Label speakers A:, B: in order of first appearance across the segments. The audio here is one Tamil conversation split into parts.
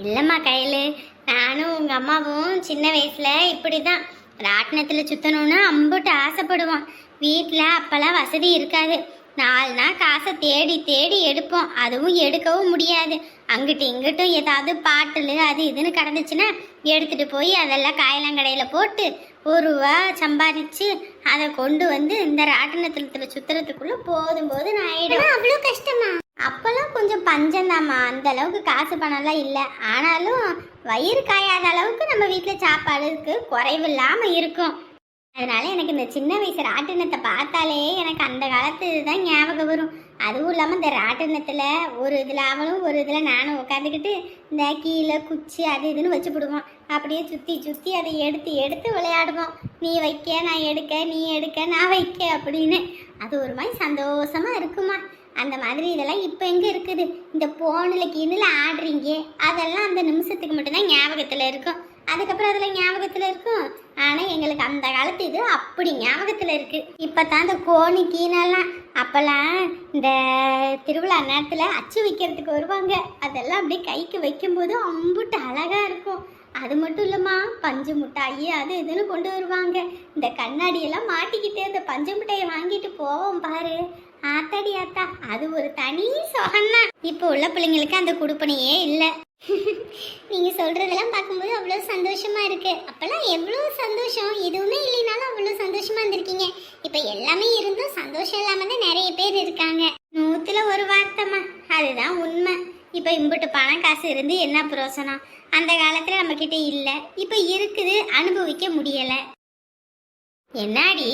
A: இல்லைம்மா கையில். நானும் உங்கள் அம்மாவும் சின்ன வயசில் இப்படி தான் ராட்டினத்தில் சுற்றணும்னு அம்புட்டு ஆசைப்படுவோம். வீட்டில் அப்போல்லாம் வசதி இருக்காது. நாலு நாள் காசை தேடி தேடி எடுப்போம். அதுவும் எடுக்கவும் முடியாது. அங்கிட்டு இங்கிட்டும் ஏதாவது பாட்டில் அது இதுன்னு கிடந்துச்சுன்னா எடுத்துகிட்டு போய் அதெல்லாம் காயலாங்கடையில் போட்டு ஒரு ரூபா சம்பாதிச்சு அதை கொண்டு வந்து இந்த ராட்டினத்தில் சுற்றுறதுக்குள்ளே போதும் போதும் ஆகிடும் அவ்வளோ கஷ்டமா? அப்போல்லாம் கொஞ்சம் பஞ்சந்தாம்மா. அந்த அளவுக்கு காசு பணம்லாம் இல்லை. ஆனாலும் வயிறு காயாத அளவுக்கு நம்ம வீட்டில் சாப்பாடுக்கு குறைவு இல்லாமல் இருக்கும். அதனால எனக்கு இந்த சின்ன வயசு ராட்டினத்தை பார்த்தாலே எனக்கு அந்த காலத்து இதுதான் ஞாபகம் வரும். அதுவும் இல்லாமல் இந்த ராட்டினத்தில் ஒரு இதில் அவளும் ஒரு இதில் நானும் உட்காந்துக்கிட்டு இந்த கீழே குச்சி அது இதுன்னு வச்சு விடுவோம் அப்படியே சுற்றி சுற்றி அதை எடுத்து எடுத்து விளையாடுவோம். நீ வைக்க நான் எடுக்க நீ எடுக்க நான் வைக்க அப்படின்னு. அது ஒரு மாதிரி சந்தோஷமா இருக்குமா? அந்த மாதிரி இதெல்லாம் இப்போ எங்கே இருக்குது? இந்த போனில் கீழில் ஆடுறீங்க. அதெல்லாம் அந்த நிமிஷத்துக்கு மட்டும்தான் ஞாபகத்தில் இருக்கும். அதுக்கப்புறம் அதில் ஞாபகத்தில் இருக்கும். ஆனால் எங்களுக்கு அந்த காலத்து இது அப்படி ஞாபகத்தில் இருக்குது இப்போ தான் இந்த கோணி கீனெல்லாம் அப்போல்லாம் இந்த திருவிழா நேரத்தில் அச்சு வைக்கிறதுக்கு வருவாங்க. அதெல்லாம் அப்படியே கைக்கு வைக்கும்போது அம்புட்டு அழகாக இருக்கும். அது மட்டும் இல்லைம்மா பஞ்சு மிட்டாயி அது இதுன்னு கொண்டு வருவாங்க. இந்த கண்ணாடியெல்லாம் மாட்டிக்கிட்டு அந்த பஞ்சு மிட்டாயை வாங்கிட்டு போவோம் பாரு. ஆத்தாடி ஆத்தா அது ஒரு தனி சொகன்னா இப்போ உள்ள பிள்ளைங்களுக்கு அந்த குடுப்பனையே இல்லை. நீங்க சொல்றதெல்லாம் பார்க்கும்போது அவ்வளோ சந்தோஷமா இருக்கு. அப்பெல்லாம் எவ்வளோ சந்தோஷம்? எதுவுமே இல்லைனாலும் அவ்வளோ சந்தோஷமா இருந்திருக்கீங்க. இப்போ எல்லாமே இருந்தும் சந்தோஷம் இல்லாம தான் நிறைய பேர் இருக்காங்க. நூத்துல ஒரு வார்த்தைமா அதுதான் உண்மை. இப்போ இம்புட்டு பணம் காசு இருந்து என்ன பிரோசனம் அந்த காலத்துல நம்ம கிட்ட இல்லை. இப்போ இருக்குது அனுபவிக்க முடியல. என்னாடி?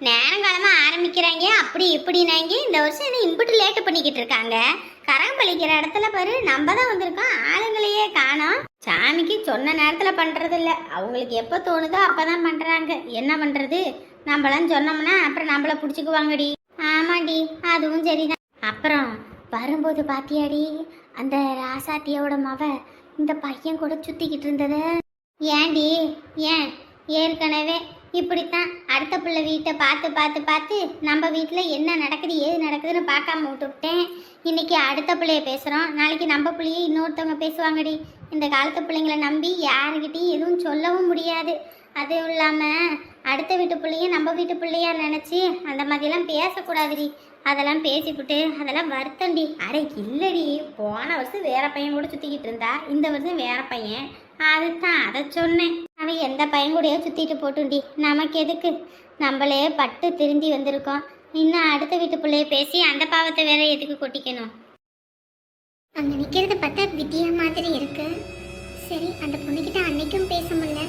A: நேரங்காலமா ஆரம்பிக்கிறாங்க அப்படி இப்படினாங்க இந்த வருஷம் என்ன இம்புட்டு லேட்டு பண்ணிக்கிட்டு இருக்காங்க. கரம் பழிக்கிற இடத்துல பாரு நம்ம தான் வந்திருக்கோம். ஆளுங்களையே காணோம். சாமிக்கு சொன்ன நேரத்துல பண்றது இல்ல. அவங்களுக்கு எப்போ தோணுதோ அப்பதான் பண்றாங்க. என்ன பண்றது? நம்மளாம் சொன்னோம்னா அப்புறம் நம்மள புடிச்சுக்குவாங்கடி. ஆமாடி அதுவும் சரிதான். அப்புறம் வரும்போது பாத்தியாடி அந்த ராசாத்தியோட மவ இந்த பையன் கூட சுத்திக்கிட்டு இருந்தது? ஏன்டி? ஏன்? ஏற்கனவே இப்படித்தான். அடுத்த பிள்ளை வீட்டை பார்த்து பார்த்து பார்த்து நம்ம வீட்டில் என்ன நடக்குது ஏது நடக்குதுன்னு பார்க்காம விட்டுவிட்டேன். இன்னைக்கு அடுத்த பிள்ளைய பேசுகிறோம் நாளைக்கு நம்ம பிள்ளையே இன்னொருத்தவங்க பேசுவாங்கடி. இந்த காலத்து பிள்ளைங்கள நம்பி யாருக்கிட்டையும் எதுவும் சொல்லவும் முடியாது. அதுவும் இல்லாமல் அடுத்த வீட்டு பிள்ளைய நம்ம வீட்டு பிள்ளையா நினச்சி அந்த மாதிரிலாம் பேசக்கூடாதுடி. அதெல்லாம் பேசிவிட்டு அதெல்லாம் வருத்தண்டி அடே இல்லடி. போன வருஷம் வேற பையன் கூட சுற்றிக்கிட்டு இருந்தா இந்த வருஷம் வேற பையன். அதுதான் அதை சொன்னேன். அவன் எந்த பையன் கூடயோ சுற்றிட்டு போட்டுண்டி. நமக்கு எதுக்கு? நம்மளே பட்டு திருந்தி வந்திருக்கோம். இன்னும் அடுத்த வீட்டு பிள்ளைய பேசி அந்த பாவத்தை வேற எதுக்கு கொட்டிக்கணும்?
B: அங்க நிக்கிறத பார்த்தா வித்யா மாதிரி இருக்கு. சரி அந்த பொண்ணுகிட்ட அன்னைக்கும் பேச முடியல.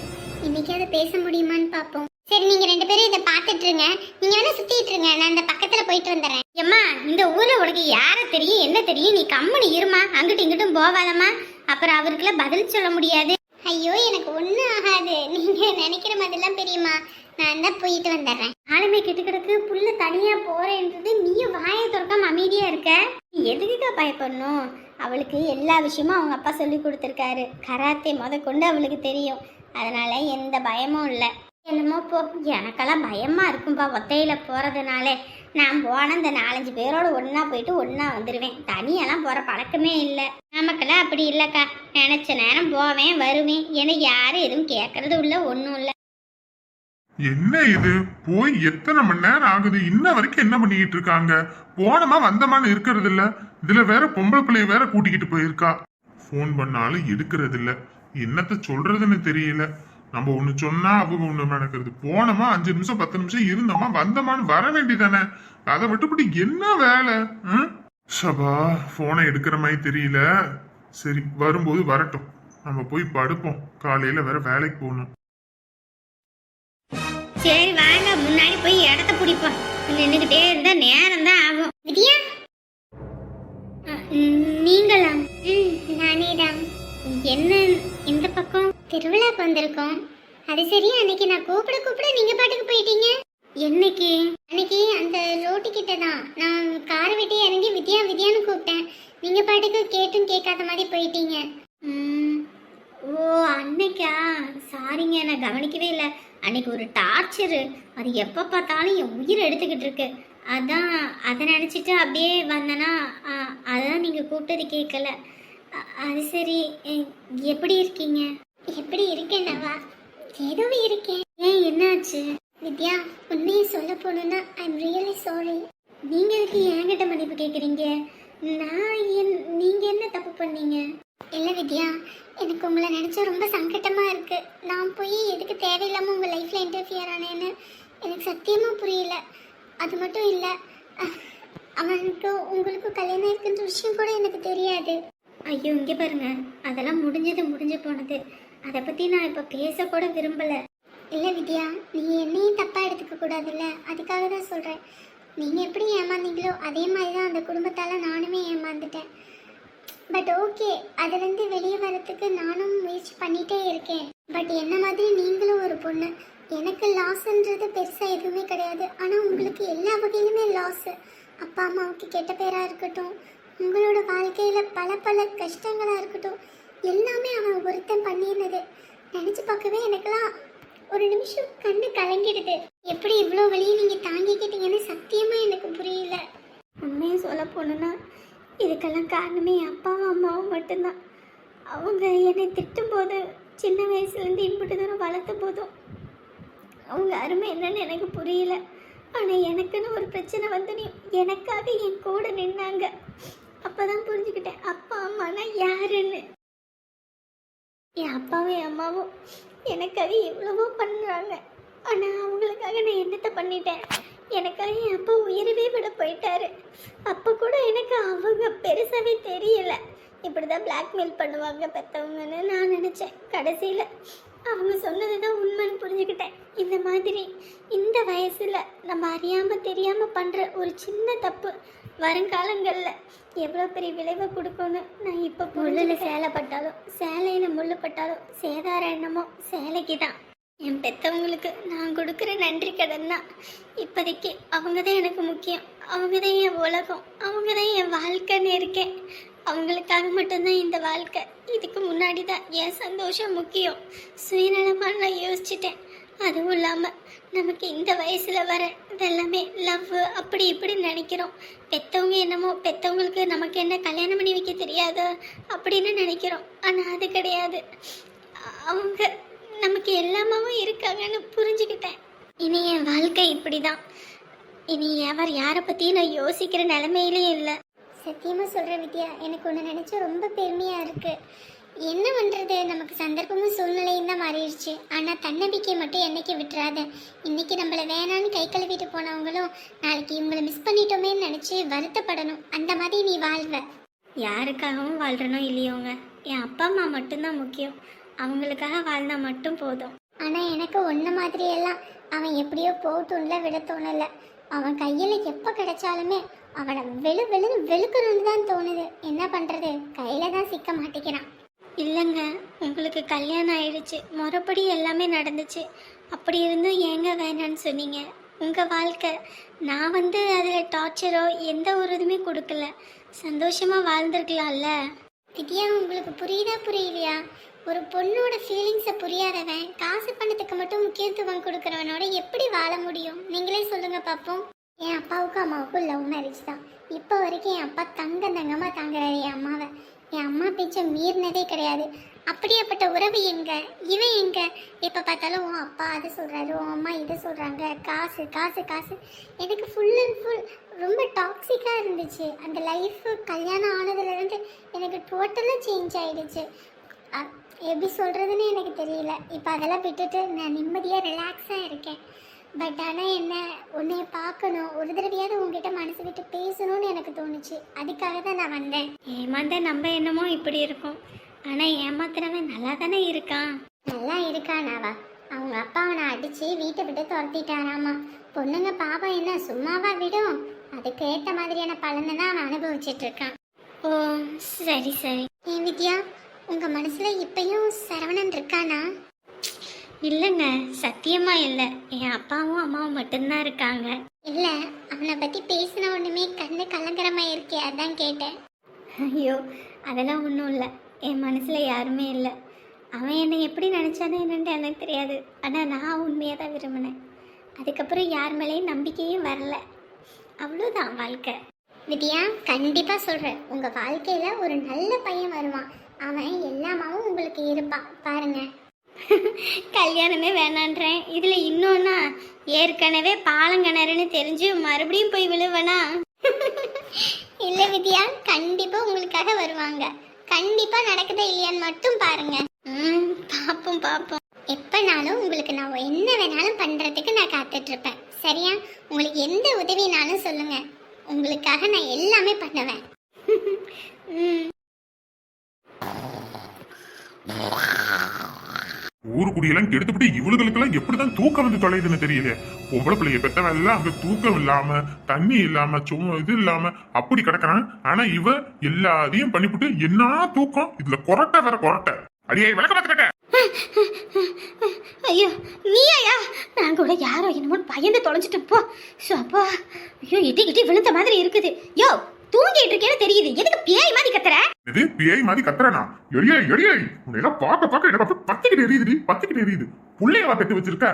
B: இன்னைக்காவது பேச முடியுமான்னு பார்ப்போம். சரி நீங்க ரெண்டு பேரும் இதை பார்த்துட்டு இருங்க நீங்க வேணா சுத்திட்டு இருங்க நான் அந்த பக்கத்துல போயிட்டு வந்துடுறேன்.
A: எம்மா இந்த ஊர்ல உனக்கு யார தெரியும் என்ன தெரியும்? நீ கம்மனி இருமா. அங்கிட்டும் இங்கிட்டும் போகாதம்மா அப்புறம் அவருக்குலாம் பதில் சொல்ல முடியாது.
B: ஐயோ எனக்கு ஒன்றும் ஆகாது. நீங்கள் நினைக்கிற மாதிரிலாம் பெரியம்மா நான் தான் போயிட்டு வந்துடுறேன்.
A: ஆளுமே கெட்டு கிடக்கு புள்ள தனியாக போகிறேன்றது நீயும் வாயை திறக்காம அமைதியாக இருக்க. நீ எதுக்குக்கா பயப்படணும்? அவளுக்கு எல்லா விஷயமும் அவங்க அப்பா சொல்லி கொடுத்துருக்காரு. கராத்தே முத கொண்டு அவளுக்கு தெரியும். அதனால் எந்த பயமும் இல்லை. என்னமோ போ எனக்கெல்லாம் பயமா இருக்கும்பா ஒத்தையில போறதுனாலே. நான் போன இந்த நாலஞ்சு பேரோட ஒண்ணா போயிட்டு ஒன்றா வந்துடுவேன் தனியெல்லாம் போற பழக்கமே இல்லை. நமக்கெல்லாம் அப்படி இல்லைக்கா. நினைச்ச நேரம் போவேன் வருவேன். ஏன்னா யாரும் எதுவும் கேட்கறது இல்லை ஒன்றும் இல்லை.
C: என்ன இது? போய் எத்தனை மணி நேரம் ஆகுது? இன்ன வரைக்கும் என்ன பண்ணிக்கிட்டு இருக்காங்க? போனமா வந்தமான்னு இருக்கிறது இல்ல. இதுல வேற பொம்பளை பிள்ளைய வேற கூட்டிக்கிட்டு போயிருக்கா. ஃபோன் பண்ணாலும் எடுக்கிறது இல்ல. என்னத்த சொல்றதுன்னு தெரியல. நம்ம ஒண்ணு சொன்னா அவங்க ஒண்ணு நடக்கிறது. போனோமா அஞ்சு நிமிஷம் பத்து நிமிஷம் இருந்தோமா வந்தோமான்னு வர வேண்டியதானே? அதை விட்டுப்பட்டு என்ன வேலை? சபா போனை எடுக்கிற மாதிரி தெரியல. சரி வரும்போது வரட்டும். நம்ம போய் படுப்போம். காலையில வேற வேலைக்கு போகணும்.
A: சரி வாங்க. முன்னாடி போய் இடத்த பிடிப்போம். நின்றுகிட்டே இருந்தா நேரம் தான் ஆகும்.
B: வித்யா
A: நீங்களா
B: நானே தான்.
A: என்ன இந்த பக்கம்?
B: திருவிழாக்கு வந்திருக்கோம். அது சரி அன்னைக்கு நான் கூப்பிட கூப்பிட நீங்க பாட்டுக்கு போயிட்டீங்க.
A: என்னைக்கு?
B: அன்னைக்கு அந்த ரோட்டு கிட்ட தான். நான் காரை விட்டு இறங்கி வித்யா வித்யான்னு கூப்பிட்டேன். நீங்க பாட்டுக்கு கேட்டும் கேட்காத மாதிரி போயிட்டீங்க.
A: ஓ அன்னைக்கா? சாரிங்க நான் கவனிக்கவே இல்லை. அன்னைக்கு ஒரு டார்ச்சரு. அது எப்போ பார்த்தாலும் என் உயிரை எடுத்துக்கிட்டு இருக்கு. அதான் அதை நினச்சிட்டு அப்படியே வந்தேன்னா அதான் நீங்கள் கூப்பிட்டது கேட்கல. அது சரி. எப்படி இருக்கீங்க?
B: எப்படி இருக்கேன் நவா? ஏதோ இருக்கேன்.
A: ஏன் என்னாச்சு?
B: வித்யா உண்மையை சொல்ல போனோம்னா ஐ எம் ரியலி சாரி
A: நீங்க எதுக்கு என்கிட்ட மன்னிப்பு கேட்குறீங்க நான் என் நீங்க என்ன தப்பு பண்ணீங்க?
B: இல்லை வித்யா எனக்கு உங்களை நினச்சா ரொம்ப சங்கட்டமாக இருக்கு. நான் போய் எதுக்கு தேவையில்லாமல் உங்கள் லைஃப்பில் இன்டர்ஃபியர் ஆனேன்னு எனக்கு சத்தியமாக புரியல. அது மட்டும் இல்லை அவனுக்கு உங்களுக்கும் கல்யாணம் இருக்குன்ற விஷயம் கூட எனக்கு தெரியாது.
A: ஐயோ இங்கே பாருங்க. அதெல்லாம் முடிஞ்சது முடிஞ்சு போனது. அதை பற்றி நான் இப்போ பேசக்கூட விரும்பலை.
B: விரும்பல வித்யா நீ என்னையும் தப்பாக எடுத்துக்க கூடாதுல்ல? அதுக்காக தான் சொல்கிறேன் நீங்கள் எப்படி ஏமாந்தீங்களோ அதே மாதிரி தான் அந்த குடும்பத்தால் நானுமே ஏமாந்துட்டேன். பட் ஓகே அதுலேருந்து வெளியே வரத்துக்கு நானும் முயற்சி பண்ணிகிட்டே இருக்கேன். பட் என்ன மாதிரி நீங்களும் ஒரு பொண்ணு எனக்கு லாஸ்ன்றது பெருசாக எதுவுமே கிடையாது. ஆனால் உங்களுக்கு எல்லா வகையிலுமே லாஸு அப்பா அம்மாவுக்கு கெட்ட பேராக இருக்கட்டும் உங்களோட வாழ்க்கையில் பல பல கஷ்டங்களாக இருக்கட்டும் எல்லாமே அவன் ஒருத்தன் பண்ணியிருந்தது. நினைச்சு பார்க்கவே எனக்கெல்லாம் ஒரு நிமிஷம் கண்ணு கலங்கிடுது. எப்படி இவ்வளோ வழியை நீங்கள் தாங்கிக்கிட்டீங்கன்னு சத்தியமா எனக்கு புரியல.
A: உண்மையை சொல்ல போனோன்னா இதுக்கெல்லாம் காரணமே என் அப்பாவும் அம்மாவும் மட்டும்தான். அவங்க என்னை திட்டும் போது சின்ன வயசுலேருந்து இன்புட்டு தூரம் வளர்த்த போதும் அவங்க அருமை என்னன்னு எனக்கு புரியல. ஆனால் எனக்குன்னு ஒரு பிரச்சனை வந்து எனக்காக என் கூட நின்னாங்க. அப்போ தான் புரிஞ்சுக்கிட்டேன் அப்பா அம்மானா யாருன்னு. என் அப்பாவும் என் அம்மாவும் எனக்காக எவ்வளவோ பண்ணுறாங்க ஆனால் அவங்களுக்காக நான் என்னத்தை பண்ணிட்டேன்? எனக்காக என் அப்பா உயிரவே விட போயிட்டாரு. அப்போ கூட எனக்கு அவங்க பெருசாகவே தெரியல. இப்படி தான் பிளாக்மெயில் பண்ணுவாங்க பெற்றவங்கன்னு நான் நினச்சேன். கடைசியில் அவங்க சொன்னது தான் உண்மைன்னு புரிஞ்சுக்கிட்டேன். இந்த மாதிரி இந்த வயசில் நம்ம அறியாமல் தெரியாமல் பண்ணுற ஒரு சின்ன தப்பு வருங்காலங்களில் எவ்வளோ பெரிய விளைவை கொடுக்கும்னு நான் இப்போ முள்ளில் சேலை பட்டாலும் சேலையில் முள்ளு பட்டாலும் சேதார எண்ணமோ சேலைக்கு தான் என் பெற்றவங்களுக்கு நான் கொடுக்குற நன்றி கடன் தான் இப்போதைக்கு அவங்க தான் எனக்கு முக்கியம். அவங்க தான் என் உலகம். அவங்க தான் என் வாழ்க்கைன்னு இருக்கேன். அவங்களுக்காக மட்டும்தான் இந்த வாழ்க்கை. இதுக்கு முன்னாடி தான் என் சந்தோஷம் முக்கியம். சுயநலமாக நான் யோசிச்சிட்டேன். அதுவும் இல்லாமல் நமக்கு இந்த வயசில் வர இதெல்லாமே லவ் அப்படி இப்படி நினைக்கிறோம். பெற்றவங்க என்னமோ பெற்றவங்களுக்கு நமக்கு என்ன கல்யாணம் பண்ணி வைக்க தெரியாது அப்படின்னு நினைக்கிறோம். ஆனால் அது கிடையாது. அவங்க நமக்கு எல்லாமாவும் இருக்காங்கன்னு புரிஞ்சுக்கிட்டேன். இனி என் வாழ்க்கை இப்படி தான் இனி எவர் யாரை பற்றியும் நான் யோசிக்கிற நிலமையிலே இல்லை.
B: சத்தியமாக சொல்கிற வித்யா எனக்கு ஒன்று நினச்சா ரொம்ப பெருமையாக இருக்குது என்ன பண்றது? நமக்கு சந்தர்ப்பமும் சூழ்நிலையும் தான் மாறிடுச்சு. ஆனா தன்னம்பிக்கை மட்டும் என்னைக்கு விட்டுறாத? இன்னைக்கு நம்மள வேணான்னு கை கழுவிட்டு போனவங்களும் நாளைக்கு இவங்களை மிஸ் பண்ணிட்டோமேன்னு நினைச்சு வருத்தப்படணும். அந்த மாதிரி நீ வாழ்வ.
A: யாருக்காகவும் வாழ்றனோ இல்லையோங்க. என் அப்பா அம்மா மட்டும்தான் முக்கியம். அவங்களுக்காக வாழ்ந்தா மட்டும் போதும்.
B: ஆனா எனக்கு ஒன்ன மாதிரி எல்லாம் அவன் எப்படியோ போட்டும்ல விட தோணல அவன் கையில எப்ப கிடைச்சாலுமே அவனை வெளு வெளுன்னு வெளுக்கணும்னு தான் தோணுது. என்ன பண்றது? கையில தான் சிக்க மாட்டேங்கிறான்.
A: இல்லைங்க உங்களுக்கு கல்யாணம் ஆயிடுச்சு. முறைப்படி எல்லாமே நடந்துச்சு. அப்படி இருந்தும் ஏங்க வேணான்னு சொன்னீங்க? உங்கள் வாழ்க்கை. நான் வந்து அதில் டார்ச்சரோ எந்த ஒரு இதுவுமே கொடுக்கல. சந்தோஷமாக வாழ்ந்துருக்கலாம்ல?
B: வித்யா உங்களுக்கு புரியுதா புரியலையா? ஒரு பொண்ணோட ஃபீலிங்ஸை புரியாதவன் காசு பணத்துக்கு மட்டும் முக்கியத்துவம் கொடுக்குறவனோட எப்படி வாழ முடியும்? நீங்களே சொல்லுங்கள் பார்ப்போம் என் அப்பாவுக்கும் அம்மாவுக்கும் லவ் மேரேஜ் தான். இப்போ வரைக்கும் என் அப்பா தங்க தங்கமாக தாங்குறாரு என் அம்மாவை. என் அம்மா பேச்சை மீறினதே கிடையாது. அப்படியாப்பட்ட உறவு எங்க? இவன் எங்க? எப்போ பார்த்தாலும் உன் அப்பா அது சொல்றாரு உன் அம்மா இது சொல்றாங்க. காசு காசு காசு. எனக்கு ஃபுல் அண்ட் ஃபுல் ரொம்ப டாக்ஸிக்காக இருந்துச்சு. அந்த லைஃப் கல்யாணம் ஆனதுலேருந்து எனக்கு டோட்டலாக சேஞ்ச் ஆகிடுச்சு எப்படி சொல்கிறதுன்னு எனக்கு தெரியல. இப்போ அதெல்லாம் விட்டுட்டு நான் நிம்மதியாக ரிலாக்ஸாக இருக்கேன். பட் ஆனால் என்ன? உன்னைய பார்க்கணும். ஒரு தடவையாவது உங்ககிட்ட மனசு விட்டு பேசணும்னு எனக்கு தோணுச்சு. அதுக்காக தான் நான் வந்தேன்.
A: ஏமாந்த நம்ம என்னமோ இப்படி இருக்கும். ஆனால் ஏமாத்துறவன் நல்லா தானே இருக்கான்?
B: நல்லா இருக்கானாவா அவங்க அப்பா அவனை அடிச்சு வீட்டை விட்டு துரத்திட்டாராமா. பொண்ணுங்க பாவம் என்ன? சும்மாவா விடும். அதுக்கு ஏத்த மாதிரியான பலனை தான் அவன் அனுபவிச்சிட்டு இருக்கான்.
A: ஓ சரி சரி.
B: ஏன் வித்யா உங்க மனசுல இப்பயும் சரவணன் இருக்கானா?
A: இல்லைங்க சத்தியமா இல்லை. என் அப்பாவும் அம்மாவும் மட்டும்தான் இருக்காங்க.
B: இல்ல அவனை பத்தி பேசின ஒண்ணுமே கண்ணு கலங்கரமா இருக்கே அதான் கேட்டேன்.
A: ஐயோ அதெல்லாம் ஒன்றும் இல்லை. என் மனசில் யாருமே இல்லை. அவன் என்னை எப்படி நினச்சானே என்னன்ட்டு எனக்கு தெரியாது. ஆனால் நான் உண்மையாக தான் விரும்பினேன். அதுக்கப்புறம் யார் மேலேயும் நம்பிக்கையும் வரல. அவ்வளோதான் வாழ்க்கை.
B: வித்யா கண்டிப்பா சொல்றேன். உங்க வாழ்க்கையில ஒரு நல்ல பையன் வருவான். அவன் எல்லாமாவும் உங்களுக்கு இருப்பான். பாருங்க.
A: கல்யாணமே வேணான்றேன். இதுல இன்னொன்னா ஏற்கனவே பாலங்கிணறுன்னு தெரிஞ்சு மறுபடியும் போய் விழுவனா?
B: இல்ல வித்யா கண்டிப்பா உங்களுக்காக வருவாங்க. கண்டிப்பா நடக்குதா இல்லையான்னு மட்டும் பாருங்க.
A: ம் பாப்போம் பாப்போம்.
B: எப்பனாலும் உங்களுக்கு நான் என்ன வேணாலும் பண்றதுக்கு நான் காத்துட்டு இருப்பேன் சரியா? உங்களுக்கு எந்த உதவினாலும் சொல்லுங்க. உங்களுக்காக நான் எல்லாமே பண்ணுவேன்.
A: ம்.
C: ஊருக்குடியெல்லாம் குடியெல்லாம் கெடுத்துவிட்டு இவளுகளுக்கெல்லாம் எப்படிதான் தூக்கம் வந்து தொலையுதுன்னு தெரியல பொம்பளை பிள்ளைய பெத்தவன் எல்லாம் அங்க தூக்கம் இல்லாம தண்ணி இல்லாம சும்மா இது இல்லாம அப்படி கிடக்குறான். ஆனா இவ எல்லாத்தையும் பண்ணிவிட்டு என்ன தூக்கம்? இதுல கொரட்டை வேற கொரட்டை. அடியே விளக்க பார்த்துக்கிட்ட
A: ஐயோ நீயா நான் கூட யாரோ என்னமோ பயந்து தொலைஞ்சிட்டு போ. ஷோ, அப்பா ஐயோ இட்டி கிட்டி விழுந்த மாதிரி இருக்குது. யோ தூங்கிட்டு இருக்கேன்னு தெரியுது. எதுக்கு பேய் மாதிரி கத்துற?
C: இது பேய் மாதிரி கத்துறனா? எடியே எடியே. உன்னை பார்க்க பார்க்க எனக்கு அப்படியே பத்திக்கிட்டு எரியுதுடி. பத்திக்கிட்டு எரியுது. புள்ளையவா பெத்து வச்சிருக்க?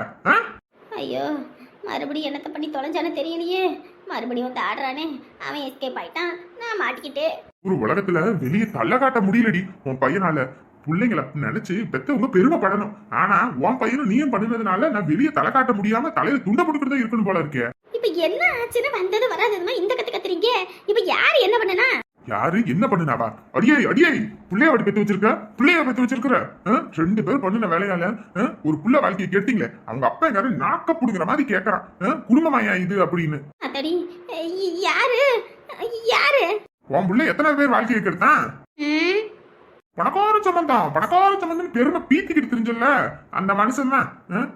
A: ஐயோ மறுபடியும் என்னத்தை பண்ணி தொலைஞ்சானு தெரியலையே. மறுபடியும் வந்து ஆடுறானே. அவன் எஸ்கேப் ஆயிட்டான். நான் மாட்டிக்கிட்டே.
C: ஒரு உலகத்துல வெளியே தள்ள காட்ட முடியலடி உன் பையனால. பிள்ளைங்கள நினைச்சு பெத்தவங்க பெருமைப்படணும். ஆனா உன் பையனும் நீயும் பண்ணினதுனால நான் வெளியே தலை காட்ட முடியாம தலையில துண்ட போட்டுக்கிட்டு இருக்கணும் போல இருக்கே.
A: இப்ப என்ன ஆச்சுன்னு வந்தது வராததுமா இந்த கத்து கத்துறீங்க? இப்ப யாரு என்ன பண்ணனா?
C: யாரு என்ன பண்ணுனாவா? அடியே அடியே புள்ளைய வாடி பெத்து வச்சிருக்க? புள்ளைய பெத்து வச்சிருக்கிற? ரெண்டு பேரும் பண்ணுன வேலையால? ஒரு புள்ள வாழ்க்கையை கேட்டீங்களே அவங்க அப்பா எங்காரு நாக்க புடுங்குற மாதிரி கேக்குறான்? குடும்பமாயா இது அப்படின்னு.
A: யாரு? யாரு?
C: உன் புள்ள எத்தனை பேர் வாழ்க்கையை கெடுத்தான்? பணக்கார சம்பந்தம் பணக்கார சம்பந்தம் பெருமை பீத்திக்கிட்டு தெரிஞ்சல அந்த மனுஷன் தான்.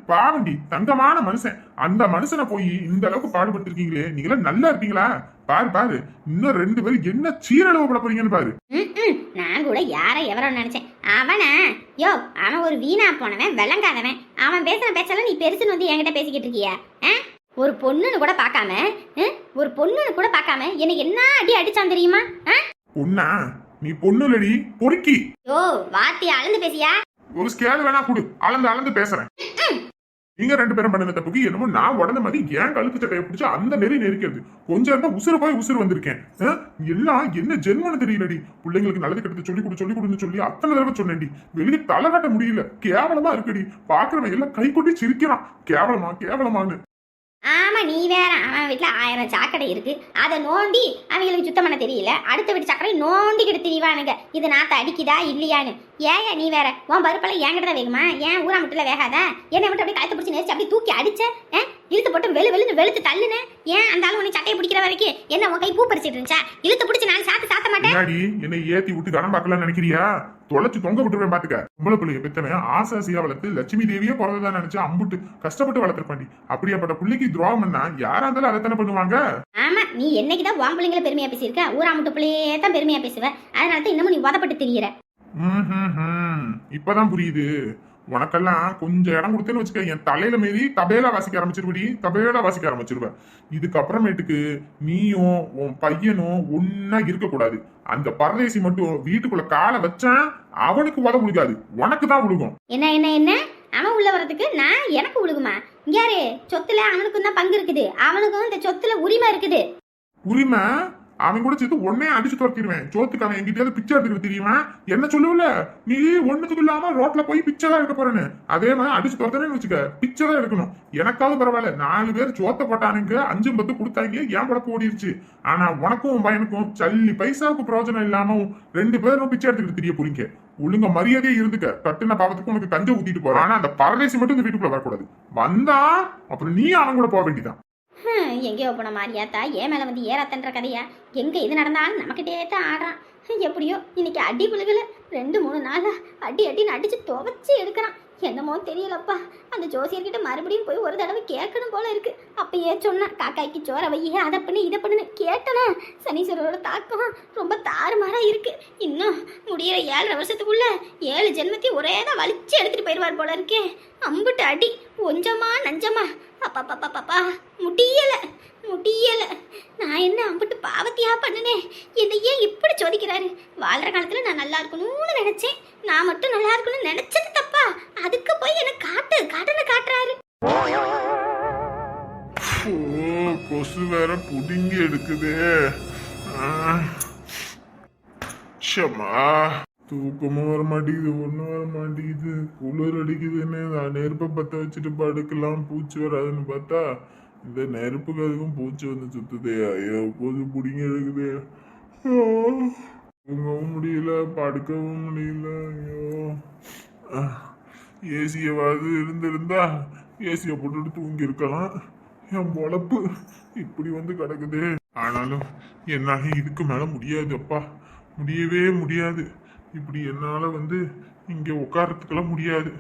C: பாவண்டி தங்கமான மனுஷன். அந்த மனுஷனை போய் இந்த அளவுக்கு பாடுபடுத்திருக்கீங்களே நீங்களா நல்லா இருப்பீங்களா? பாரு பாரு. இன்னும் ரெண்டு பேரும் என்ன சீரழிவு பட போறீங்கன்னு பாரு.
A: நான் கூட யார எவரோ நினைச்சேன். அவனா? யோ அவன் ஒரு வீணா போனவன் விளங்காதவன். அவன் பேசுற பேச்செல்லாம் நீ பெருசுன்னு வந்து என்கிட்ட பேசிக்கிட்டு இருக்கியா? ஒரு பொண்ணுன்னு கூட பார்க்காம? ஒரு பொண்ணுன்னு கூட பார்க்காம எனக்கு என்ன அடி அடிச்சான் தெரியுமா?
C: பொண்ணா? நீ பொண்ணு இல்லடி பொறுக்கி.
A: யோ வாத்தி அளந்து பேசியா?
C: ஒரு ஸ்கேல் வேணா கொடு. அளந்து அளந்து பேசுறேன். நீங்க ரெண்டு பேரும் பண்ணின தப்புக்கு என்னமோ நான் உடந்த மாதிரி ஏன் கழுத்து சட்டையை பிடிச்சு அந்த நெறி நெரிக்கிறது கொஞ்சம் இருந்தா உசுறு போய் உசுறு வந்திருக்கேன்? எல்லாம் என்ன ஜென்மன்னு தெரியலடி. பிள்ளைங்களுக்கு நல்லது கெட்டது சொல்லி கொடு சொல்லி கொடுன்னு சொல்லி அத்தனை தடவை சொன்னேன்டி. வெளியே தலை காட்ட முடியல. கேவலமா இருக்குடி. பாக்குறவன் எல்லாம் கை கொட்டி சிரிக்கிறான். கேவலமா கேவலமான்னு.
A: ஆமாம் நீ வேற. அவன் வீட்டில் ஆயிரம் சாக்கடை இருக்குது அதை நோண்டி அவங்களுக்கு சுத்தம் பண்ண தெரியல. அடுத்த வீட்டு சாக்கடை நோண்டிக்கிட்டு திரிவானுங்க இது நாத்த அடிக்குதா இல்லையான்னு. ஏயா நீ வேற? உன் பருப்பெல்லாம் என்கிட்ட தான் வேகுமா ஏன் ஊரா மட்டும் வேகாதா? என்னை மட்டும் அப்படியே கழுத்தை பிடிச்சி நெரிச்சு அப்படியே தூக்கி அடிச்ச ஏன் இழுத்து போட்டு வெளு வெளுத்து வெளுத்து தள்ளுன. ஏன் அந்த ஆளு உனக்கு சட்டையை பிடிக்கிற வரைக்கும் என்ன உன் கை பூ பறிச்சிட்டு இருந்துச்சா? இழுத்து பிடிச்சி நான் சாத்து சாத்த மாட்டேன்?
C: முன்னாடி என்னை ஏத்தி விட்டு கடன் பார்க்கலாம்னு நினைக்கிறியா? தொலைச்சு தொங்க விட்டுருவேன் பாத்துக்க. பொம்பளை பிள்ளைய பெத்தவன் ஆசை ஆசையா வளர்த்து லட்சுமி தேவியே பிறந்ததா நினைச்சு அம்புட்டு கஷ்டப்பட்டு வளர்த்துருப்பாண்டி. அப்படியாப்பட்ட பிள்ளைக்கு துரோகம் பண்ணா யாரா இருந்தாலும் அதைத்தானே பண்ணுவாங்க?
A: ஆமா நீ என்னைக்கு தான் உன் பிள்ளைங்களை பெருமையா பேசியிருக்க? ஊரா முட்டு பிள்ளையே தான் பெருமையா பேசுவ. அதனால தான் இன்னமும் நீ உதப்பட்டு திரியிற.
C: இப்பதான் புரியுது. உனக்கெல்லாம் கொஞ்சம் இடம் கொடுத்தேன்னு வச்சுக்க என் தலையில மீறி தபேலா வாசிக்க ஆரம்பிச்சிருவடி தபேலா வாசிக்க ஆரம்பிச்சிருவேன் இதுக்கப்புறமேட்டுக்கு நீயும் உன் பையனும் ஒன்னா இருக்கக்கூடாது. அந்த பரதேசி மட்டும் வீட்டுக்குள்ள காலை வச்சான் அவனுக்கு உத விழுகாது உனக்கு தான் விழுகும்
A: என்ன என்ன என்ன? அவன் உள்ள வரதுக்கு நான் எனக்கு உழுகுமா? யாரு? சொத்துல அவனுக்கும் தான் பங்கு இருக்குது. அவனுக்கும் இந்த சொத்துல உரிமை இருக்குது.
C: உரிமை? அவன் கூட சேர்த்து உடனே அடிச்சு துரத்திடுவேன். சோத்துக்கு அவன் எங்கிட்டயாவது பிச்சை எடுத்துக்கிட்டு தெரியுமா? என்ன சொல்லுவல? நீ ஒண்ணுத்துக்கு இல்லாம ரோட்ல போய் பிச்சை தான் எடுக்க போறேன்னு. அதே மாதிரி அடிச்சு துரத்தனேன்னு வச்சுக்க பிச்சை தான் எடுக்கணும். எனக்காவது பரவாயில்ல நாலு பேர் சோத்த போட்டானுங்க அஞ்சு பத்து கொடுத்தாங்க ஏன் படப்பு ஓடிடுச்சு ஆனா உனக்கும் உன் பையனுக்கும் சல்லி பைசாவுக்கு பிரயோஜனம் இல்லாம ரெண்டு பேரும் பிச்சை எடுத்துக்கிட்டு தெரிய போறீங்க. ஒழுங்க மரியாதையே இருந்துக்க. கட்டுன பாவத்துக்கு உனக்கு கஞ்ச ஊத்திட்டு போறான். ஆனா அந்த பரதேசி மட்டும் இந்த வீட்டுக்குள்ள வரக்கூடாது. வந்தா அப்புறம் நீ அவன் கூட போக வேண்டியதான்
A: எங்கேயோ போன மாரியாத்தா ஏன் மேலே வந்து ஏறாத்தன்ற கதையா? எங்கே இது நடந்தாலும் நம்மக்கிட்டே தான் ஆடுறான். எப்படியோ இன்னைக்கு அடி புழுகலை. ரெண்டு மூணு நாளாக அடி அடின்னு அடித்து துவச்சி எடுக்கிறான். என்னமோ தெரியலப்பா. அந்த ஜோசியர்கிட்ட மறுபடியும் போய் ஒரு தடவை கேட்கணும் போல இருக்கு. அப்பயே சொன்னா காக்காய்க்கு சோற வையே அதை பண்ணு இதை பண்ணுன்னு கேட்டனா சனீஸ்வரரோட தாக்கம் ரொம்ப தாறுமாறா இருக்கு. இன்னும் முடியிற ஏழரை வருஷத்துக்குள்ள ஏழு ஜென்மத்தையும் ஒரே தான் வலிச்சு எடுத்துட்டு போயிடுவார் போல இருக்கே. அம்புட்டு அடி கொஞ்சமா நஞ்சமா. அப்பா பாப்பா பாப்பா முடியல முடியல. நான் என்ன அம்புட்டு பாவத்தியா பண்ணுனேன் என்னை ஏன் இப்படி சோதிக்கிறாரு வாழ்ற காலத்துல நான் நல்லா இருக்கணும்னு நினைச்சேன். நான் மட்டும் நல்லா இருக்கணும்னு நினைச்சது
C: மனசு வேற புடுங்கி எடுக்குதே. சம்மா தூக்கமும் வர மாட்டேங்குது ஒன்றும் வர மாட்டேங்குது. குளிர் அடிக்குதுன்னு நான் நெருப்பை பற்ற வச்சுட்டு படுக்கலாம் பூச்சி வராதுன்னு பார்த்தா இந்த நெருப்புக்கு அதுக்கும் பூச்சி வந்து சுத்துதே. ஐயோ போது பிடிங்க எடுக்குதே. தூங்கவும் முடியல படுக்கவும் முடியல. ஐயோ. ஏசியவாது இருந்திருந்தா ஏசியை போட்டுட்டு தூங்கியிருக்கலாம். என் பொழப்பு. இப்படி வந்து கிடக்குதே. ஆனாலும் என்னால் இதுக்கு மேலே முடியாது அப்பா. முடியவே முடியாது. இப்படி என்னால் வந்து இங்கே உட்காரத்துக்கெல்லாம் முடியாது.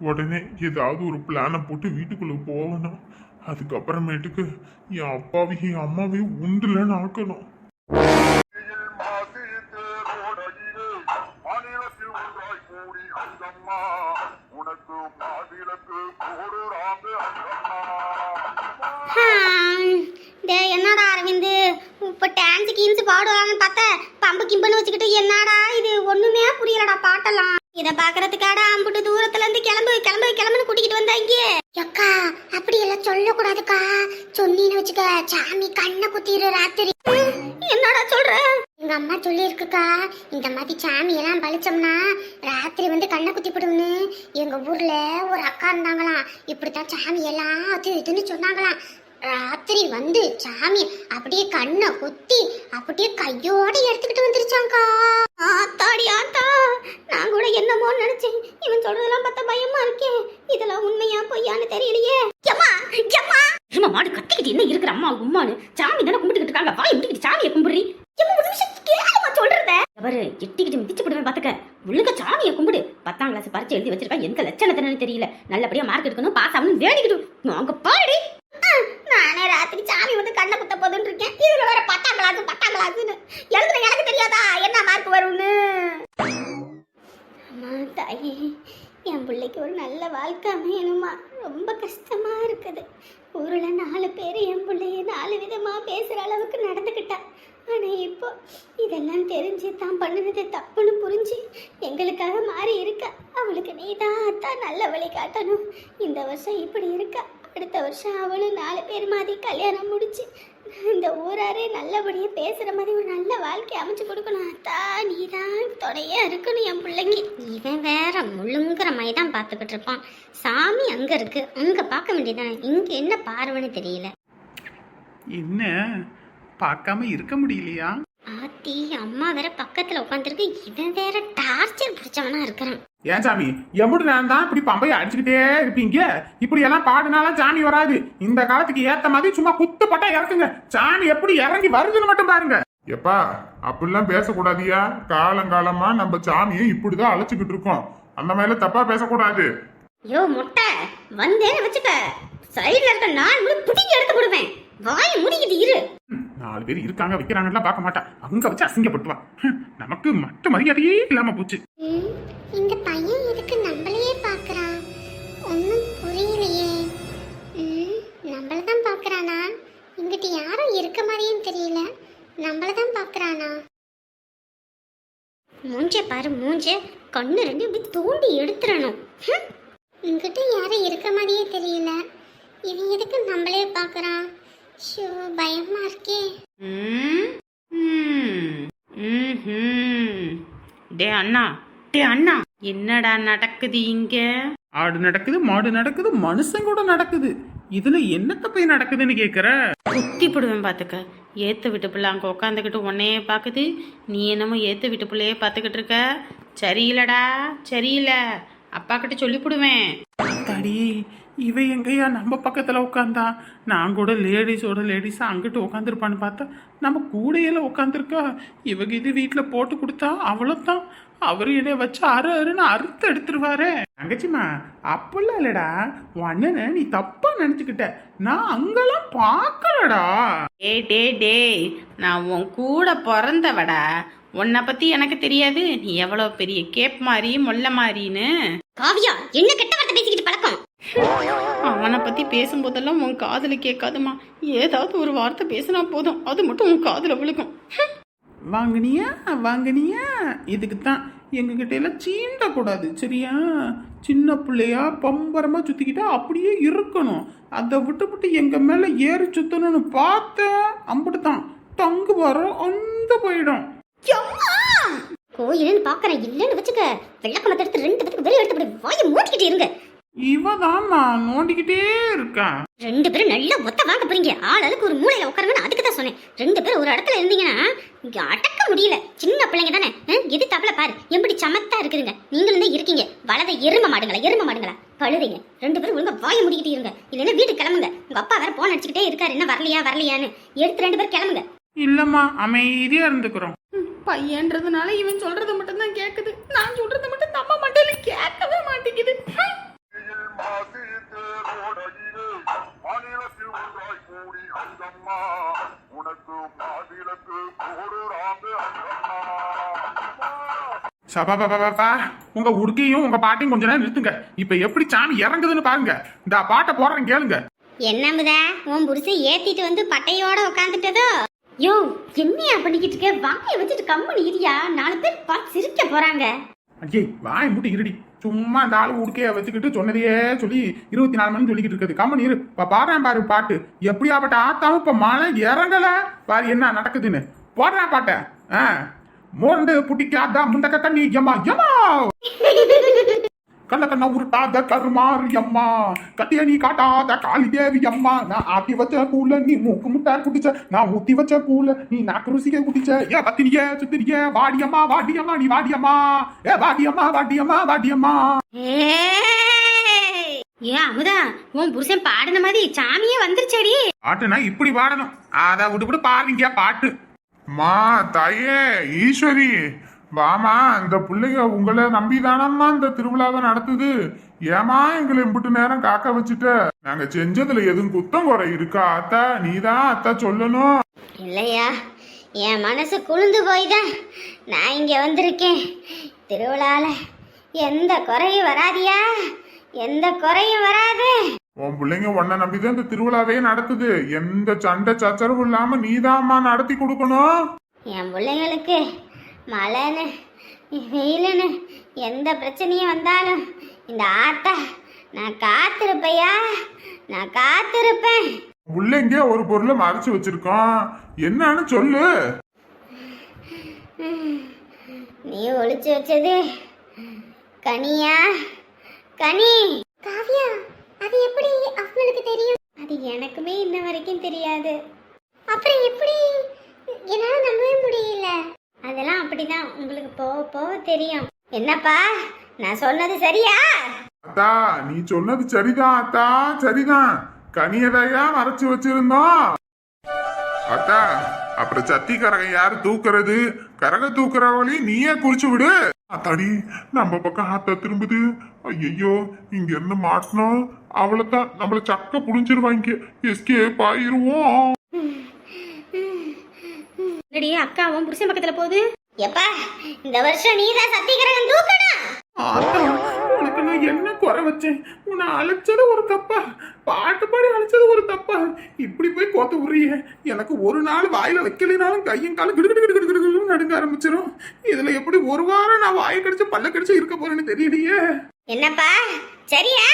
C: உடனே ஏதாவது ஒரு பிளானை போட்டு வீட்டுக்குள்ளே போகணும் அதுக்கப்புறமேட்டுக்கு என் அப்பாவையும் என் அம்மாவையும் உண்டுலன்னு ஆக்கணும்.
A: டான்ஸ் கீன்ஸ் பாடுவாங்கன்னு பார்த்தா பம்பு கிம்புன்னு வச்சுக்கிட்டு என்னடா இது? ஒண்ணுமே புரியலடா பாட்டெல்லாம். இதை பார்க்கறதுக்காடா அம்புட்டு தூரத்துல இருந்து கிளம்பு கிளம்பு கிளம்புன்னு கூட்டிக்கிட்டு வந்தாங்க.
B: அக்கா அப்படி எல்லாம் சொல்லக்கூடாதுக்கா. சொன்னீன்னு வச்சுக்க சாமி கண்ணை குத்திரு ராத்திரி.
A: என்னடா சொல்ற?
B: எங்க அம்மா சொல்லியிருக்குக்கா இந்த மாதிரி சாமி எல்லாம் பழிச்சோம்னா ராத்திரி வந்து கண்ணை குத்தி போடும்னு எங்க ஊர்ல ஒரு அக்கா இருந்தாங்களாம். இப்படித்தான் சாமி எல்லாம் அது இதுன்னு சொன்னாங்களாம். ராத்திரி வந்து சாமி அப்படியே கண்ணை குத்தி அப்படியே கையோட எடுத்துக்கிட்டு வந்துருச்சாங்க்கா
A: ஆத்தாடி ஆத்தா நான் கூட என்னமோ நினைச்சேன். இவன் சொல்றதெல்லாம் பார்த்தா பயமா இருக்கே. இதெல்லாம் உண்மையா பொய்யான்னு தெரியலையே. எம்மா எம்மா
D: சும்மா மாடு கத்திக்கிட்டு என்ன இருக்கிற அம்மா உம்மானு சாமி தானே கும்பிட்டுக்கிட்டு இருக்காங்க. வாய் விட்டுக்கிட்டு சாமியை கும்பிடுறி? அவரு எட்டிக்கிட்டு மிதிச்சு போடுவேன் பாத்துக்க ஒழுங்கா சாமியை கும்பிடு. பத்தாம் கிளாஸ் பரிச்சு எழுதி வச்சிருக்கா. எந்த லட்சணத்தினு தெரியல. நல்லபடியா மார்க் எடுக்கணும் பாஸ் ஆகணும் வேடிக்கிட்டு அங்க பாருடி.
A: நானே ராத்திரி சாமி வந்து கண்ணை குத்த போதுன்னு இருக்கேன். இதுல வேற பத்தாம் கிளாஸ் பத்தாம் கிளாஸ்னு எழுதுன எனக்கு தெரியாதா? என்ன மார்க் வரும்னு? அம்மா தாயி என் பிள்ளைக்கு ஒரு நல்ல வாழ்க்கை அமையணுமா? ரொம்ப கஷ்டமா இருக்குது. ஊரில் நாலு பேர் என் பிள்ளைய நாலு விதமாக பேசுகிற அளவுக்கு நடந்துக்கிட்டா. ஆனால் இப்போ இதெல்லாம் தெரிஞ்சு தான் பண்ணினது தப்புன்னு புரிஞ்சு எங்களுக்காக மாறி இருக்கா? அவளுக்கு நீ தான் அத்தா நல்ல வழி காட்டணும். இந்த வருஷம் இப்படி இருக்கா? அடுத்த வருஷம் அவளும் நாலு பேர் மாதிரி கல்யாணம் முடிச்சு இந்த ஊராரே நல்லபடியாக பேசுகிற மாதிரி ஒரு நல்ல வாழ்க்கை அமைச்சு கொடுக்கணும். அத்தா நீ தான் துணையா இருக்கணும் என் பிள்ளைங்க இவன் வேற முள்ளுங்கிற மாதிரி தான் பார்த்துக்கிட்டு இருப்பான். சாமி அங்கே இருக்கு. அங்கே பார்க்க வேண்டியதானே இங்கே என்ன பார்வைன்னு தெரியல.
E: என்ன? பார்க்காம இருக்க முடியலையா?
A: ஆத்தி அம்மா வேற பக்கத்தில் உட்காந்துருக்கு இவன் வேற டார்ச்சர் பிடிச்சவனா இருக்கிறான்.
E: ஏன் சாமி? எப்படி நான் தான் இப்படி பம்பையை அடிச்சுக்கிட்டே இருப்பீங்க. இப்படி எல்லாம் பாடுனாலும் சாமி வராது. இந்த காலத்துக்கு ஏத்த மாதிரி சும்மா குத்து பட்டா இறக்குங்க. சாமி எப்படி இறங்கி வருதுன்னு மட்டும் பாருங்க.
C: எப்பா அப்படிலாம் பேசக்கூடாதியா? காலங்காலமா நம்ம சாமியை இப்படிதான் அழைச்சிக்கிட்டு இருக்கோம். அந்த மாதிரிலாம் தப்பா பேசக்கூடாது.
A: யோ முட்டை வந்தேன்னு வச்சுக்க. சைடில் இருக்க நான் முடி பிடிங்கி எடுத்து போடுவேன். வாயை முடிக்கிட்டு இரு.
E: நாலு பேர் இருக்காங்க வைக்கிறாங்கலாம் பார்க்க மாட்டா. அங்க வச்சு அசிங்கப்பட்டுவான் நமக்கு மற்ற மரியாதையே இல்லாம போச்சு.
B: இந்த பையன் எதுக்கு நம்மளையே பார்க்கறான்? ஒன்றும் புரியலையே. நம்மள தான் பாக்குறானா இங்கிட்ட யாரும் இருக்க மாதிரியும் தெரியல. நம்மள தான் பார்க்கறானா?
A: மூஞ்ச பாரு மூஞ்ச. கண்ணு ரெண்டு இப்படி தூண்டி எடுத்துடணும்.
B: இங்கிட்ட யாரும் இருக்க மாதிரியே தெரியல. இவன் எதுக்கு நம்மளே பார்க்கறான்? ஷோ பயமா இருக்கே.
D: டே அண்ணா டே அண்ணா என்னடா நடக்குது இங்க?
E: ஆடு நடக்குது மாடு நடக்குது மனுஷன் கூட நடக்குது. இதுல என்னத்த போய் நடக்குதுன்னு கேக்குற?
D: குத்தி போடுவேன் பார்த்துக்க ஏத்த வீட்டு பிள்ளை அங்கே உட்காந்துக்கிட்டு உன்னையே பார்க்குது நீ என்னமோ ஏத்த வீட்டு பிள்ளையே பார்த்துக்கிட்டு இருக்க. சரியில்லடா சரியில்லை. அப்பா கிட்ட சொல்லி போடுவேன்
E: தடி இவ எங்கய்யா நம்ம பக்கத்துல உட்காந்தா நான் கூட லேடிஸோட லேடிஸா அங்கிட்டு உட்காந்துருப்பான்னு பார்த்தா நம்ம கூடையில உட்காந்துருக்கா இவங்க இது வீட்டுல போட்டு கொடுத்தா அவ்வளவுதான். அவரு என்னை வச்சு அரு அருன்னு அறுத்து எடுத்துருவாரே. தங்கச்சிமா அப்பெல்லாம் இல்லடா. உன் அண்ணனை நீ தப்பா நினைச்சுக்கிட்ட. நான் அங்கெல்லாம் பார்க்கலடா.
D: டேய் டேய் டேய் நான் உன் கூட பிறந்தவடா. உன்னை பற்றி எனக்கு தெரியாது. நீ எவ்வளோ பெரிய கேப் மாதிரி மொல்ல மாதிரின்னு.
A: காவியா என்ன கெட்ட
D: அவனை பற்றி பேசும்போதெல்லாம் உன் காதில் கேட்காதுமா ஏதாவது ஒரு வார்த்தை பேசினா போதும். அது மட்டும் உன் காதில் விழுகும்.
E: வாங்கினியா? வாங்கினியா? இதுக்கு தான் எங்ககிட்ட எல்லாம் சீண்டக்கூடாது சரியா? சின்ன பிள்ளையா பம்பரமா சுத்திக்கிட்டா அப்படியே இருக்கணும். அதை விட்டு விட்டு எங்க மேல ஏறி சுத்தணும்னு பார்த்தேன் அம்பிட்டு தான் தங்கு வரும் அந்த போயிடும்.
A: கோயிலுன்னு பாக்குறேன். இல்லைன்னு வச்சுக்க. வெள்ளக்கமத்தை எடுத்து ரெண்டு பேத்துக்கு வெளியே எடுத்து வாயை மூடிக்கிட்டு இருங்க.
E: இவ தான் நான் நோண்டிக்கிட்டே இருக்கேன்.
A: ரெண்டு பேரும் நல்லா ஒத்த வாங்க போறீங்க. ஆளுக்கு ஒரு மூலையில உட்காருங்கன்னு அதுக்கு தான் சொன்னேன். ரெண்டு பேரும் ஒரு இடத்துல இருந்தீங்கன்னா இங்க அடக்க முடியல. சின்ன பிள்ளைங்க தானே? எது தப்பல பாரு. எப்படி சமத்தா இருக்குதுங்க. நீங்களும் தான் இருக்கீங்க. வலத எரும மாடுங்களா எரும மாடுங்களா? பழுறீங்க ரெண்டு பேரும் ஒழுங்கா வாயை முடிக்கிட்டு இருங்க. இல்லைன்னா வீட்டுக்கு கிளம்புங்க. உங்க அப்பா வேற போன் அடிச்சுக்கிட்டே இருக்காரு. என்ன வரலையா வரலையான்னு. எடுத்து ரெண்டு பேரும் கிளம்புங்க.
E: இல்லம்மா அமைதியா இருந்துக்கிறோம்.
D: பையன்றதுனால இவன் சொல்றத மட்டும் தான் கேக்குது. நான் சொல்றத மட்டும் நம்ம மட்டும் கேட்கவே மாட்டேங்குது.
F: வெயில் மாசி தேரோடையிலே மாநிலத்தில் ஒன்றாய் கூடி அங்கம்மா உனக்கு மாநிலத்து போடுறாங்க அங்கம்மா.
E: சபாபாபாபா உங்க உடுக்கையும் உங்க பாட்டையும் கொஞ்ச நேரம் நிறுத்துங்க. இப்ப எப்படி சாமி இறங்குதுன்னு பாருங்க. இந்த பாட்டை போடுறேன் கேளுங்க.
A: என்னமுதா உன் புருஷன் ஏத்திட்டு வந்து பட்டையோட உட்காந்துட்டதோ யோ என்னையா பண்ணிக்கிட்டு இருக்க? வாயை வச்சுட்டு கம்மனு இரியா நாலு பேர் பார்த்து சிரிக்க போறாங்க.
E: ஐயே வாய் மூட்டி இருடி. சும்மா அந்த ஆளு உடுக்கையை வச்சுக்கிட்டு சொன்னதையே சொல்லி இருபத்தி நாலு மணி சொல்லிக்கிட்டு இருக்குது. கம்மன் இரு. இப்போ பாடுறேன் பாரு பாட்டு. எப்படியாப்பட்ட ஆத்தாவும் இப்போ மழை இறங்கலை. பாரு என்ன நடக்குதுன்னு. போடுறேன் பாட்டை. ஆ. மோண்டு புட்டிக்காதான் முண்டக்க தண்ணி. எம்மா எம்மா! கண்ண கண்ண உருட்டாத கருமாறு அம்மா. கத்திய நீ காட்டாத காளி தேவி அம்மா. நான் ஆட்டி வச்ச கூல நீ மூக்கு முட்டை குடிச்ச நான் ஊத்தி வச்ச கூல நீ நாக்கு ருசிக்க குடிச்ச ஏ பத்தினிய சுத்திரிய வாடியம்மா வாடியம்மா நீ வாடியம்மா. ஏ வாடியம்மா வாடியம்மா வாடியம்மா!
A: ஏ அமுதா உன் புருஷன் பாடின மாதிரி சாமியே வந்துருச்சடி.
E: பாட்டுனா இப்படி பாடணும். அத விட்டு விட்டு பாருங்க பாட்டு.
C: மா தாயே ஈஸ்வரி வாமா இந்த பிள்ளைங்க உங்களை நம்பிதானம்மா இந்த திருவிழாவை நடத்துது. ஏமா எங்களை இம்புட்டு நேரம் காக்க வச்சுட்ட? நாங்க செஞ்சதுல எதுவும் குத்தம் குறை இருக்கா அத்தா? நீதான் அத்தா சொல்லணும்.
A: இல்லையா என் மனசு குளிந்து போய்தான் நான் இங்க வந்திருக்கேன். திருவிழால எந்த குறையும் வராதியா? எந்த குறையும் வராது.
C: உன் பிள்ளைங்க உன்னை நம்பிதான் இந்த திருவிழாவே நடத்துது. எந்த சண்டை சச்சரவும் இல்லாம நீதாம்மா நடத்தி கொடுக்கணும்.
A: என் பிள்ளைங்களுக்கு மழைன்னு வெயிலுன்னு எந்த பிரச்சனையும் வந்தாலும் இந்த ஆத்தா நான் காத்திருப்பையா? நான் காத்திருப்பேன்.
C: பிள்ளைங்க ஒரு பொருளை மறைச்சு வச்சிருக்கோம் என்னன்னு சொல்லு.
A: நீ ஒளிச்சு வச்சது கனியா? கனி!
B: காவியா அது எப்படி அவங்களுக்கு தெரியும்?
A: அது எனக்குமே இன்ன வரைக்கும் தெரியாது.
B: அப்புறம் எப்படி என்னால முடியல
A: அதெல்லாம் அப்படிதான். உங்களுக்கு போக போக தெரியும். என்னப்பா? நான் சொன்னது சரியா?
C: அத்தா நீ சொன்னது சரிதான் அத்தா. சரிதான். கனியதையா மறைச்சு வச்சிருந்தோம். அத்தா அப்புறம் சத்தி கரகம் யாரு தூக்குறது? கரக தூக்குறவழி நீயே குளிச்சு விடு. அத்தாடி நம்ம பக்கம் ஆத்தா திரும்புது. ஐயோ இங்க இருந்து மாட்டணும் அவ்வளவுதான் நம்மள சக்க புடிஞ்சிருவாங்க எஸ்கேப் ஆயிருவோம்.
A: இல்லடி அக்கா உன் புருஷன் பக்கத்துல போகுது? எப்பா இந்த வருஷம் நீதான் சத்தியகிரகம் தூக்கணும்
E: ஆத்தா உனக்கு நான் என்ன குறை வச்சேன்? உன்னை அழைச்சது ஒரு தப்பா? பாட்டு பாடி அழைச்சது ஒரு தப்பா? இப்படி போய் கோத்த விடுறியே எனக்கு ஒரு நாள் வாயில வைக்கலைனாலும் கையும் காலும் கிடு கிடு கிடு கிடு கிடுன்னு நடுங்க ஆரம்பிச்சிடும் இதுல எப்படி ஒரு வாரம் நான் வாயை கடிச்சு பல்ல கடிச்சு இருக்க போறேன்னு தெரியலையே.
A: என்னப்பா சரியா?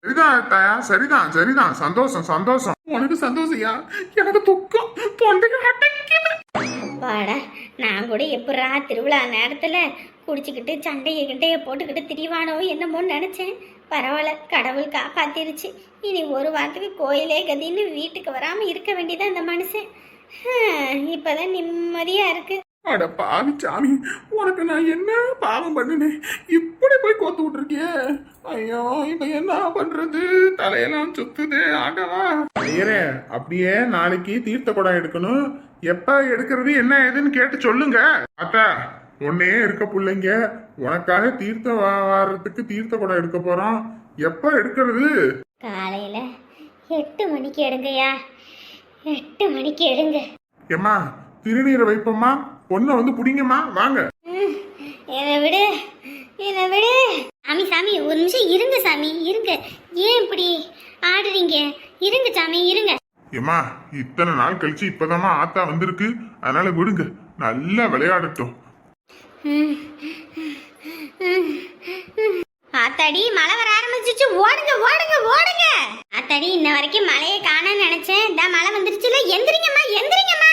C: சரிதான் அத்தாயா சரிதான் சரிதான். சந்தோஷம் சந்தோஷம்.
E: உனக்கு சந்தோஷையா எனக்கு துக்கம். தொண்டைக்கு அடைக்குது
A: வாடா நான் கூட எப்படா திருவிழா நேரத்துல குடிச்சுக்கிட்டு சண்டையை கிண்டையை போட்டுக்கிட்டு திரிவானோ என்னமோன்னு நினைச்சேன். பரவாயில்ல கடவுள் காப்பாத்திருச்சு. இனி ஒரு வாரத்துக்கு கோயிலே கதின்னு வீட்டுக்கு வராம இருக்க வேண்டியதான் அந்த மனுஷன்? இப்போதான் இப்பதான் நிம்மதியா இருக்கு.
E: அட பாவி சாமி உனக்கு நான் என்ன பாவம் பண்ணினேன்? இப்படி போய் கோத்து விட்டுருக்கியே? ஐயோ இப்ப என்ன பண்றது? தலையெல்லாம் சுத்துது ஆண்டவா
C: ஐயரே அப்படியே நாளைக்கு தீர்த்த குடம் எடுக்கணும். எப்ப எடுக்கிறது என்ன ஏதுன்னு கேட்டு சொல்லுங்க. அத்தா உன்னே இருக்க பிள்ளைங்க உனக்காக தீர்த்த வா- வாரத்துக்கு தீர்த்த குடம் எடுக்க போறோம். எப்ப எடுக்கிறது?
A: காலையில எட்டு மணிக்கு எடுங்கய்யா. எட்டு மணிக்கு எடுங்க.
C: ஏம்மா திருநீரை வைப்போம்மா? பொண்ணை வந்து புடிங்கம்மா வாங்க.
A: என்னை விடு என்னை விடு. சாமி சாமி ஒரு நிமிஷம் இருங்க சாமி இருங்க. ஏன் இப்படி ஆடுறீங்க? இருங்க சாமி இருங்க.
C: ஏம்மா இத்தனை நாள் கழிச்சு இப்பதாம்மா ஆத்தா வந்திருக்கு. அதனால விடுங்க நல்லா விளையாடட்டும்.
A: ஆத்தாடி மழை வர ஆரம்பிச்சிச்சு. ஓடுங்க ஓடுங்க ஓடுங்க. ஆத்தாடி இன்ன வரைக்கும் மழையை காண நினைச்சேன். இந்த மழை வந்துருச்சுல எந்திரிங்கம்மா எந்திரிங்கம்மா.